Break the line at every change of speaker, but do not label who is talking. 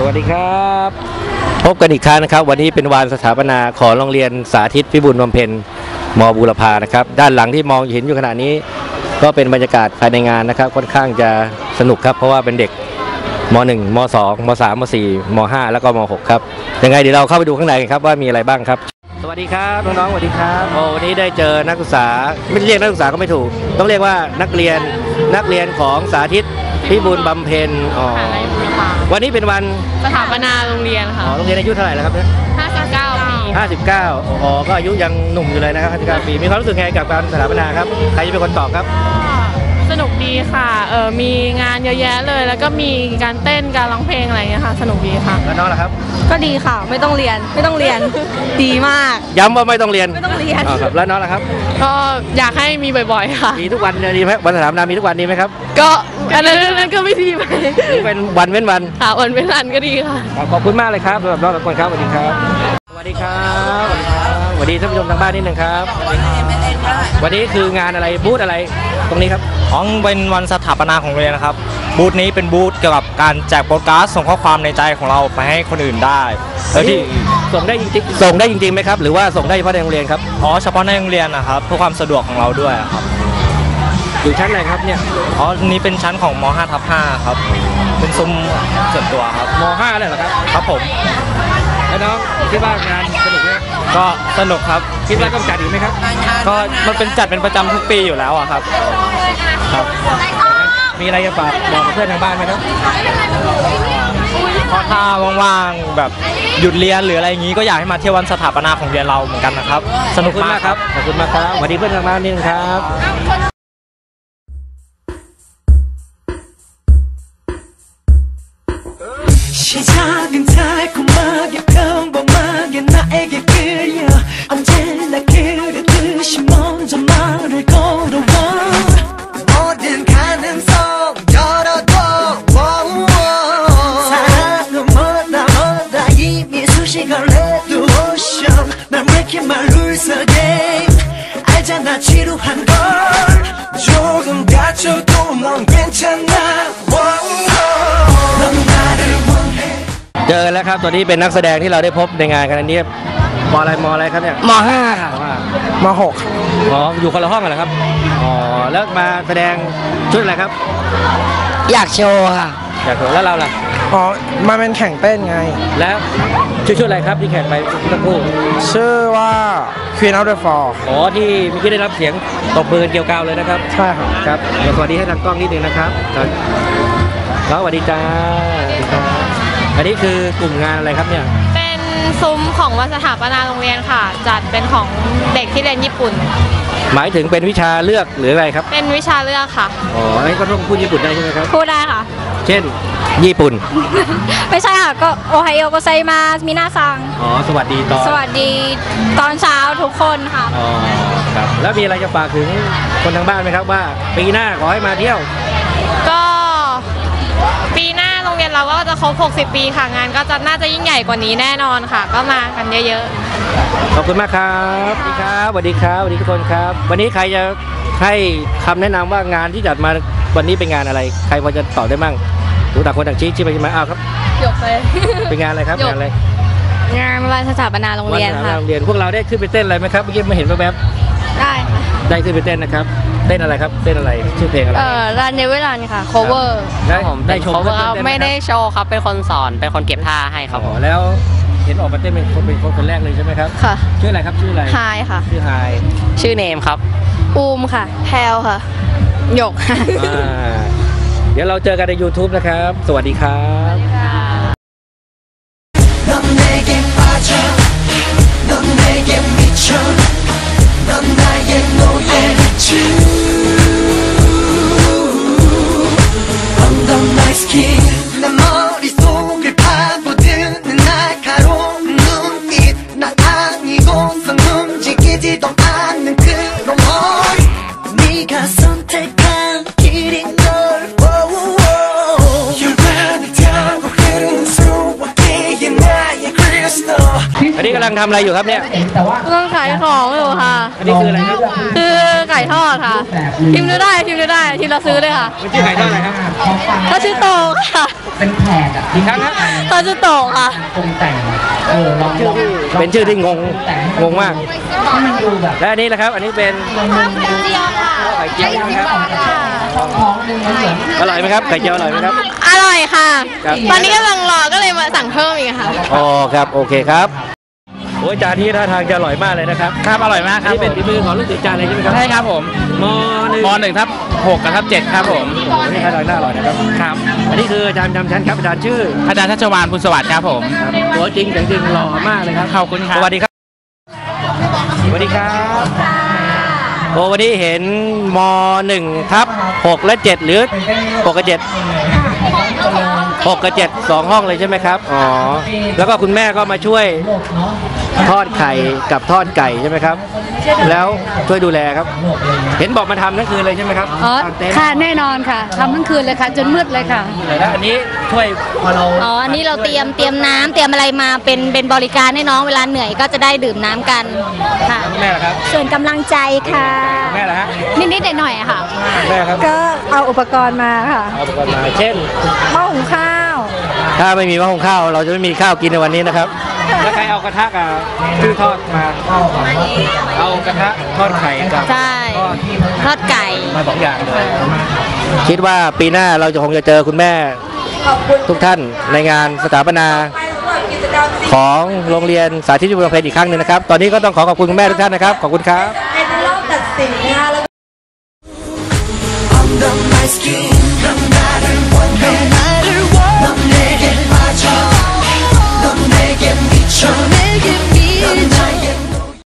สวัสดีครับ พบกันอีกครั้งนะครับ วันนี้เป็นวันสถาปนาของโรงเรียนสาธิตพิบูลบำเพ็ญมบูรพานะครับ ด้านหลังที่มองเห็นอยู่ขณะนี้ ก็เป็นบรรยากาศภายในงานนะครับ ค่อนข้างจะสนุกครับ เพราะว่าเป็นเด็กม .1 ม 2 ม 3 ม 4 ม 5 แล้วก็ม 6 ครับยังไงเดี๋ยวเราเข้าไปดูข้างในกันครับว่ามีอะไรบ้างครับ สวัสดีครับน้องๆสวัสดีครับโอ้วันนี้ได้เจอนักศึกษาไม่เรียกนักศึกษาก็ไม่ถูก ต้องเรียกว่านักเรียนนักเรียนของสาธิตพิบูลบำเพ็ญอ๋อ
มหาลัยบุรพา
วันนี้เป็นวัน
สถาปนาโรงเรียน
อ๋
ค่ะ
อโรงเรียนอายุเท่าไหร่แล้วครับเนี่ย
59 ปี
59อ๋อก็อายุยังหนุ่มอยู่เลยนะครับ59ปีมีความรู้สึกไงกับการสถาปนาครับใครจะเป็นคนตอบครับ
ก็ สนุกดีค่ะเออมีงานเยอะแยะเลย แล้วก็มีการเต้นการร้องเพลงอะไรอย่างเงี้ยค่ะ สนุกดีค่ะ
แล้วน้องล่ะครับ
ก็ดีค่ะ ไม่ต้องเรียนไม่ต้องเรียน ดีมาก
ย้ำว่าไม่ต้องเรียน
ไม่ต้องเรียน
อ๋อครับแล้วน้องล่ะครับ
ก็อยากให้มีบ่อยๆค่ะ
มีทุกวันดีไหมวันสถาปนามีทุกวันดีไหมครับ
ก็อันนั้นอันนั้นก็ไม่ดีไป
หรือเป็นวันเว้นวัน
ค่ะวันเป็นวันก็ดีค่ะ
ขอบคุณมากเลยครับสำหรับน้องทุกคนครับสวัสดีครับ สวัสดีครับ สวัสดีครับสวัสดีท่านผู้ชมทางบ้านนิดหนึ่งครับ วันนี้คืองานอะไรบูธอะไรตรงนี้ครับ
ของเป็นวันสถาปนาของโรงเรียนนะครับ บูธนี้เป็นบูธเกี่ยวกับการแจกโปรการ์ดส่งข้อความในใจของเราไปให้คนอื่นได้โดยที่
ส่งได้จริงๆส่งได้จริงๆไหมครับ หรือว่าส่งได้เฉพาะในโรงเรียนครับ
อ๋อเฉพาะในโรงเรียนนะครับเพื่อความสะดวกของเราด้วยครับ
อยู่ชั้นอะไรครับเนี่ย
อ๋อนี้เป็นชั้นของม 5 ทับ5ครับ เป็นซุ้มส่วนตัวครับ
ม .5 เลยเหรอครับ
ครับผม
แล้วน้องคิดว่างานสนุกไหม
ก็สนุกครับ
คิดว่าต้องจัดอีกไหมครับ
ก็มันเป็นจัดเป็นประจำทุกปีอยู่แล้วอะครับ ครับ
มีอะไรจะฝากบอกกับเพื่อนทางบ้านไหมครับ
เพราะถ้าว่างๆแบบหยุดเรียนหรืออะไรอย่างนี้ก็อยากให้มาเที่ยววันสถาปนาของเรียนเราเหมือนกันนะครับ ส
ข
นุ
อบ
ก
คุณ
มาม า
ก ก
ค
ค
รั
รับ บ ขอบคุณมากครับสวัสดีเพื่อนทางบ้านนิดนึงครับ
시작은 달콤하게 평범하게 나에게 끌려. 언제나 그랬듯이 먼저 말을 걸어와. 모든 가능성 열어둬. 워우. 사랑은 뭐다 뭐다. 이미 수식을 오션. 난왜 이렇게 말울서게? 알잖아 지루한 걸. 조금 다쳐도 넌 괜찮아
เจอกันแล้วครับตัวนี้เป็นนักแสดงที่เราได้พบในงานกันอันนี้มอะไรมอะไรครับเนี่ย
ม .5 ค่ะ
มหกอ๋ออยู่คนละห้องกันเหรอครับอ๋อแล้วมาแสดงชุดอะไรครับ
อยากโชว์ค่ะ
อยากเห็นแล้วเราล่ะ
อ๋อมาเป็นแข่งเต้นไง
แล้วชุดชุดอะไรครับที่แข่งไปสักครู่
ชื่อว่า Queen of the Fall
อ๋อที่เมื่อกี้ได้รับเสียงตบมือกันเกลียวกราวเลยนะครับ
ใช่ครับ
ครับเดี๋ยวสวัสดีให้ทางกล้องนิดนึงนะครับครับแล้วสวัสดีจ้าสวัสดีครับ อันนี้คือกลุ่มงานอะไรครับเนี่ย
เป็นซุ้มของวันสถาปนาโรงเรียนค่ะ จัดเป็นของเด็กที่เรียนญี่ปุ่น
หมายถึงเป็นวิชาเลือกหรืออะไรครับ
เป็นวิชาเลือกค่ะ
อ๋ออันนี้ก็ต้องพูดญี่ปุ่นได้ใช่ไหมครับ
พูดได้ค่ะ
เช่น ญี่ปุ่น
ไม่ใช่ค่ะ ก็โอไฮโอโกไซมาสมินาซัง
อ๋อ สวัสดีตอน
สวัสดีตอนเช้าทุกคนค่ะ
อ๋อ ครับ แล้วมีอะไรจะฝากถึงคนทางบ้านไหมครับว่า ปีหน้าขอให้มาเที่ยว
ก็ ปีหน้าโรงเรียนเราก็จะครบ 60 ปีค่ะงานก็จะน่าจะยิ่งใหญ่กว่านี้แน่นอนค่ะ ก็มากันเยอะ
ขอบคุณมากครับสวัสดีครับสวัสดีครับสวัสดีทุกคนครับ วันนี้ใครจะให้คำแนะนำว่างานที่จัดมาวันนี้เป็นงานอะไร ใครพอจะตอบได้มั่งดูต่างคนต่างชี้ชี้ไปชี้มาอ้าวครับ
หยกเลย
เป็นงานอะไรครับ
หยก
งานอะไร
งานวันสถาปนาโรงเรียน
วัฒ
ค่ะ
โรงเรียนพวกเราได้ขึ้นไปเต้นอะไรไหมครับเมื่อกี้มาเห็นแวบ
ได้ค่ะ
ได้ขึ้นไปเต้นนะครับ เต้นอะไรครับ เต้นอะไร ชื่อเพลงอะไร
เออรันเนเวลันค่ะ cover
ได้ผมได้ชม cover
ไม่ได้โชว์ครับ เป็นคนสอน เป็นคนเก็บท่าให้ครับ
แล้วเห็นออกมาเต้นเป็นคนเป็นคนคนแรกเลยใช่ไหมครับ
ค่ะ
ชื่ออะไรครับ ชื่ออะไร
ไฮค่ะ
ชื่อไฮ
ชื่อเนมครับ
อูมค่ะแพลวค่ะ หยกค่า
เดี๋ยวเราเจอกันใน YouTube นะครับ สวัสดีครับ
넌 내게 빠져 넌 내게 미쳐 않는 그런 뭘 네가
ลังทำอะไรอยู่ครับเนี่ย
ต้องขายของอยู่ค่ะ
อันนี้คืออะไรครับ
คือไก่ทอดค่ะพิมพ์ดูได้พิมพ์ดูได้ทีละซื้อเลยค่ะ
มันชื่อไก่ทอดอะไรครับ
ก็ชื่อโต
อีกครั้งครับ
คาซุโตะค่ะ
ชื่อที่เป็นชื่อที่งงงงมากและอันนี้แหละครับ อันนี้เป็น
เจียวค่ะ
ไข่เจียวนะครับอร่อยไหมครับไข่เจียวอร่อยไหมครับ
อร่อยค่ะ
ครับ
ตอนนี้กำลังรอก็เลยมาสั่งเพิ่มอีกค่ะ
อ๋อครับ โอเคครับ โอ้ยจานนี้ท่าทางจะอร่อยมากเลยนะครับ
ครับอร่อยมากครับ
นี่เป็นฝีมือของลูกศิษย์จานเลยใช่ไหมครับ
ใช่ครับผม
มหนึ่ง
มหนึ่งทับหกกับทับเจ็ดครับผม
อันนี้ท่าทางน่าอร่อยนะครับ
ครับ
อันนี้คืออาจารย์จำชั้นครับอาจารย์ชื่อ
อาจารย์ทัชวานบุญสวัสดิ์ครับผม
ครับตัวจริงเสียงจริงหล่อมากเลยครับ
ขอบคุณครับ
สวัสดีครับสวัสดีครับโอ้วันนี้เห็นมหนึ่งทับหกและเจ็ดหรือหกกับเจ็ดหกกับเจ็ดสองห้องเลยใช่ไหมครับ อ๋อ แล้วก็คุณแม่ก็มาช่วย ทอดไข่กับทอดไก่ใช่ไหมครับ แล้วช่วยดูแลครับ เห็นบอกมาทำทั้งคืนเลยใช่ไหมครับ
อ๋อ
ทำเต็นท์
ค่ะแน่นอนค่ะทำทั้งคืนเลยค่ะ จนมืดเลยค่ะ
แล้วอันนี้ช่วยพอเรา
อ๋อ อันนี้เราเตรียมเตรียมน้ำเตรียมอะไรมาเป็นเป็นบริการให้น้องเวลาเหนื่อยก็จะได้ดื่มน้ำกันค่ะ
แม่ล่ะครับ
ส่วนกำลังใจค่ะ
แม่ล่ะฮะ
นิดๆหน่อยๆอะค่ะ
แม่ครับ
ก็เอาอุปกรณ์มาค่ะ
เอาอุปกรณ์มาเช่น
หม้อหุงข้าว
ถ้าไม่มีหม้อหุงข้าว เราจะไม่มีข้าวกินในวันนี้นะครับ แล้วใครเอากระทะกับชื่อทอดมาเอากระทะทอดไข่กับ
ใช่ทอดไก่
มาสองอย่างเลยคิดว่าปีหน้าเราจะคงจะเจอคุณแม่ทุกท่านในงานสถาปนาของโรงเรียนสาธิตยุวเพลอีกครั้งหนึ่งนะครับ ตอนนี้ก็ต้องขอขอบคุณคุณแม่ทุกท่านนะครับ ขอบคุณครับ
No matter what, no matter what, no matter 미쳐 내게 밀려